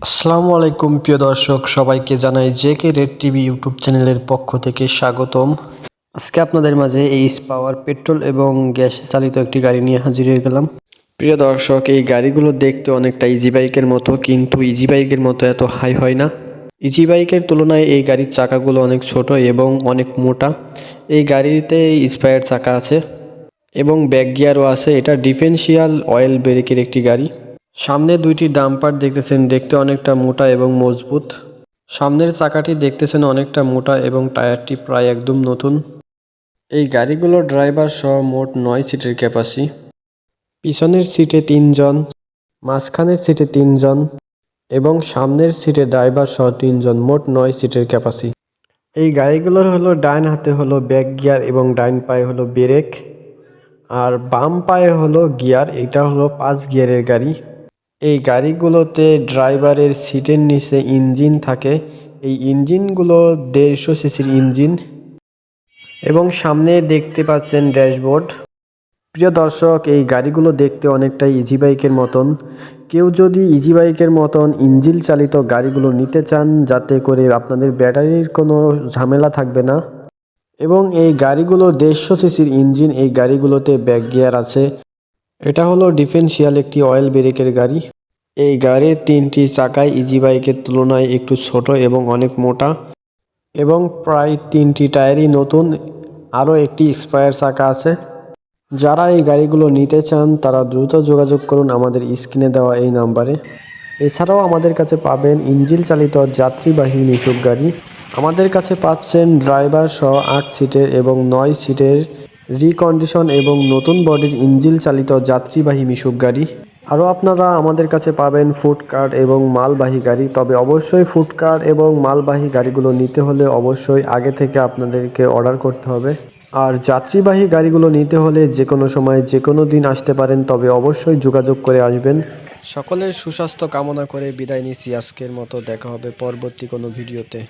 আসসালামু আলাইকুম, প্রিয় দর্শক, সবাইকে জানাই J K Red TV YouTube চ্যানেলের পক্ষ থেকে স্বাগতম। আজকে আপনাদের মাঝে এইচ পাওয়ার পেট্রোল এবং গ্যাস চালিত একটি গাড়ি নিয়ে হাজির হয়ে গেলাম। প্রিয় দর্শক, এই গাড়িগুলো দেখতে অনেকটা ইজি বাইকের মতো, কিন্তু ইজি বাইকের মতো এত হাই হয় না। ইজি বাইকের তুলনায় এই গাড়ির চাকাগুলো অনেক ছোট এবং অনেক মোটা। এই গাড়িতে স্পায়ার চাকা আছে এবং ব্যাক গিয়ারও আছে। এটা ডিফেন্সিয়াল অয়েল ব্রেকের একটি গাড়ি। সামনে দুইটি ডাম্পার দেখতেছেন, দেখতে অনেকটা মোটা এবং মজবুত। সামনের চাকাটি দেখতেছেন অনেকটা মোটা এবং টায়ারটি প্রায় একদম নতুন। এই গাড়িগুলোর ড্রাইভার সহ মোট নয় সিটের ক্যাপাসি। পিছনের সিটে তিনজন, মাঝখানের সিটে তিনজন এবং সামনের সিটে ড্রাইভার সহ তিনজন, মোট নয় সিটের ক্যাপাসি। এই গাড়িগুলোর হলো ডাইন হাতে হলো ব্যাক গিয়ার এবং ডাইন পায়ে হলো ব্রেক। আর বাম পায়ে হলো গিয়ার, এটা হলো পাঁচ গিয়ারের গাড়ি। এই গাড়িগুলোতে ড্রাইভারের সিটের নিচে ইঞ্জিন থাকে। এই ইঞ্জিনগুলো দেড়শো সিসির ইঞ্জিন। এবং সামনে দেখতে পাচ্ছেন ড্যাশবোর্ড। প্রিয় দর্শক, এই গাড়িগুলো দেখতে অনেকটাই ইজি বাইকের মতন। কেউ যদি ইজি বাইকের মতন ইঞ্জিন চালিত গাড়িগুলো নিতে চান, যাতে করে আপনাদের ব্যাটারির কোনো ঝামেলা থাকবে না। এবং এই গাড়িগুলো দেড়শো সিসির ইঞ্জিন, এই গাড়িগুলোতে ব্যাক গিয়ার আছে। এটা হলো ডিফেন্সিয়াল একটি অয়েল ব্রেকের গাড়ি। এই গাড়ির তিনটি চাকায় ইজি বাইকের তুলনায় একটু ছোট এবং অনেক মোটা এবং প্রায় তিনটি টায়ারই নতুন। আরও একটি এক্সপায়ার চাকা আছে। যারা এই গাড়িগুলো নিতে চান, তারা দ্রুত যোগাযোগ করুন আমাদের স্ক্রিনে দেওয়া এই নাম্বারে। এছাড়াও আমাদের কাছে পাবেন ইঞ্জিন চালিত যাত্রীবাহী মিশুক গাড়ি। আমাদের কাছে পাচ্ছেন ড্রাইভার সহ আট সিটের এবং নয় সিটের রিকন্ডিশন এবং নতুন বডির ইঞ্জিন চালিত যাত্রীবাহী মিশুক গাড়ি। আরও আপনারা আমাদের কাছে পাবেন ফুড এবং মালবাহী গাড়ি, তবে অবশ্যই ফুড এবং মালবাহী গাড়িগুলো নিতে হলে অবশ্যই আগে থেকে আপনাদেরকে অর্ডার করতে হবে। আর যাত্রীবাহী গাড়িগুলো নিতে হলে যে কোনো সময় যে কোনো দিন আসতে পারেন, তবে অবশ্যই যোগাযোগ করে আসবেন। সকলের সুস্বাস্থ্য কামনা করে বিদায় নিচ্ছি। আজকের মতো দেখা হবে পরবর্তী কোনো ভিডিওতে।